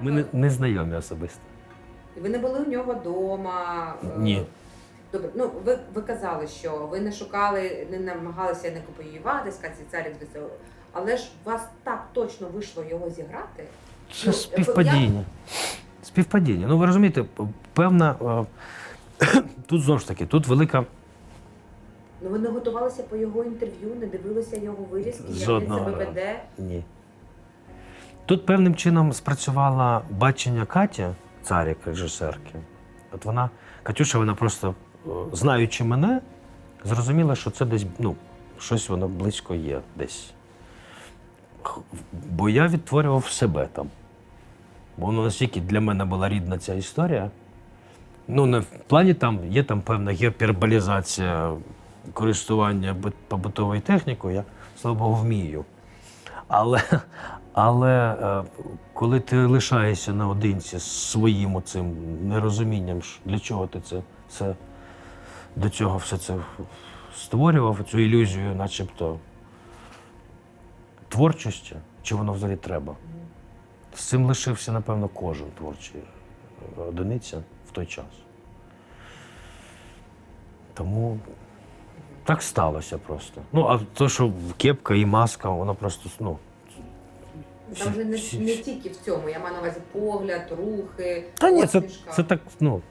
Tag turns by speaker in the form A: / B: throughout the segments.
A: Ми не, не знайомі особисто.
B: І ви не були у нього вдома. е,
A: Ні.
B: Добре, ну ви, ви казали, що ви не шукали, не намагалися не копіювати сказці царів з але ж у вас так точно вийшло його зіграти.
A: Це
B: Ну,
A: співпадіння. Співпадіння. Ну ви розумієте, певна. е, Тут знову ж таки, тут велика
B: Ну ви не готувалися по його інтерв'ю, не дивилися його вирізки, як він себе веде.
A: Ні. Тут певним чином спрацювало бачення Каті, царик режисерки. От вона, Катюша, вона просто, е, знаючи мене, зрозуміла, що це десь, ну, щось воно близько є десь. Бо я відтворював себе там. Воно настільки для мене була рідна ця історія. Ну, не в плані там є там певна гіперболізація користування побутовою технікою, я, слава Богу, вмію. Але, але е, коли ти лишаєшся наодинці з своїм цим нерозумінням, для чого ти це, це до цього все це створював, цю ілюзію, начебто творчості, чи воно взагалі треба. З цим лишився, напевно, кожен творчий е, одиниця в той час. Тому так сталося просто. Ну, а то, що кепка і маска, воно просто, ну.
B: Там же не, не тільки в цьому, я маю на увазі погляд, рухи,
A: Та ні, це,
B: посмішка.
A: це так, ну,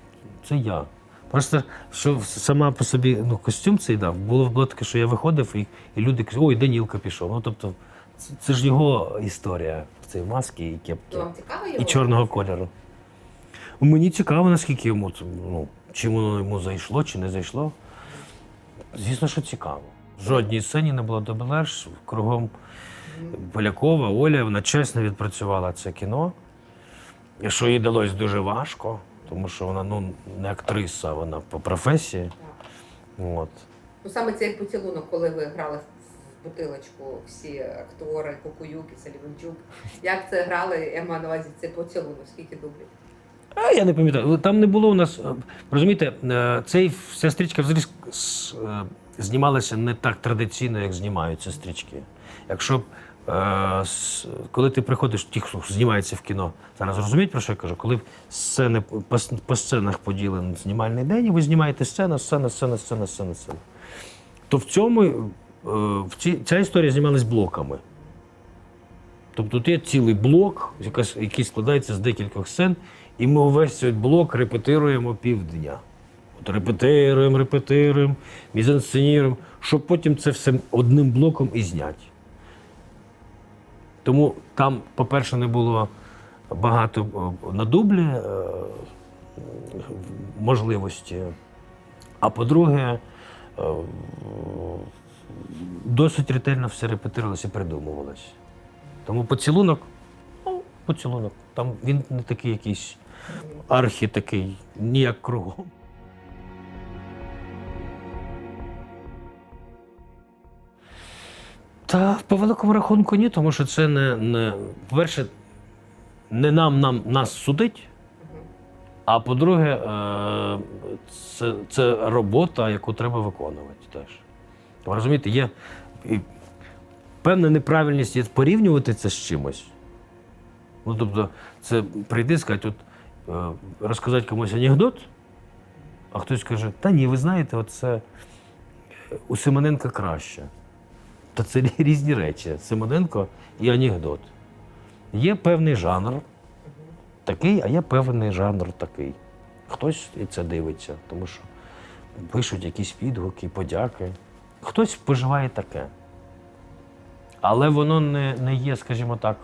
A: це я. Просто що сама по собі ну, костюм цей дав, було, було таке, що я виходив, і, і люди кажуть, ой, Данілка пішов. Ну, тобто, це, це ж його історія в цій масці і кепки.
B: Вам цікаво його?
A: І чорного кольору. Мені цікаво, наскільки йому це, ну, чи воно йому зайшло, чи не зайшло. Звісно, що цікаво. В жодній сцені не було дублер, кругом Полякова, Оля, вона чесно відпрацювала це кіно. Що їй далось дуже важко, тому що вона ну, не актриса, вона по професії. От.
B: Ну саме цей поцілунок, коли ви грали в бутилочку, всі актори, Кукуюк і Саліванчук. Як це грали, я маю на увазі цей поцілунок, скільки дублів?
A: А я не пам'ятаю. Там не було у нас. е, Розумієте, е, цей вся стрічка взагалі е, знімалася не так традиційно, як знімаються стрічки. Якщо е, коли ти приходиш, ті, хто знімається в кіно, зараз розуміють, про що я кажу, коли сцени по, по сценах поділений знімальний день, і ви знімаєте сцена, сцена, сцена, сцена, сцена, сцена. То в цьому е, в ці, ця історія знімалась блоками. Тобто тут є цілий блок, який складається з декількох сцен, і ми увесь цей блок репетируємо півдня. От репетируємо, репетируємо, мізансценіруємо, щоб потім це все одним блоком і зняти. Тому там, по-перше, не було багато е, на дублі е, можливості. А по-друге, е, досить ретельно все репетирувалося і придумувалося. Тому поцілунок, ну, поцілунок. Там він не такий якийсь архі такий, ніяк кругом. Та по великому рахунку ні, тому що це не, не по-перше, не нам, нам нас судить. А по-друге, е, це, це робота, яку треба виконувати теж. Ви розумієте, є певна неправильність є порівнювати це з чимось. Ну, тобто, це прийти сказати, от, е, розказати комусь анекдот, а хтось каже, та ні, ви знаєте, от це у Симоненка краще. Та це різні речі. Симоненко і анекдот. Є певний жанр, такий, а є певний жанр такий. Хтось і це дивиться, тому що пишуть якісь відгуки, подяки. Хтось споживає таке. Але воно не, не є, скажімо так,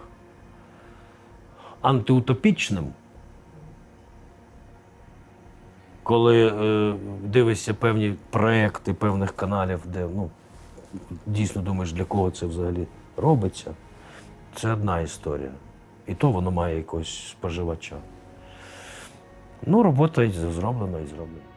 A: антиутопічним. Коли е, дивишся певні проекти певних каналів, де ну, дійсно думаєш, для кого це взагалі робиться, це одна історія. І то воно має якогось споживача. Ну, робота зроблена і зроблена.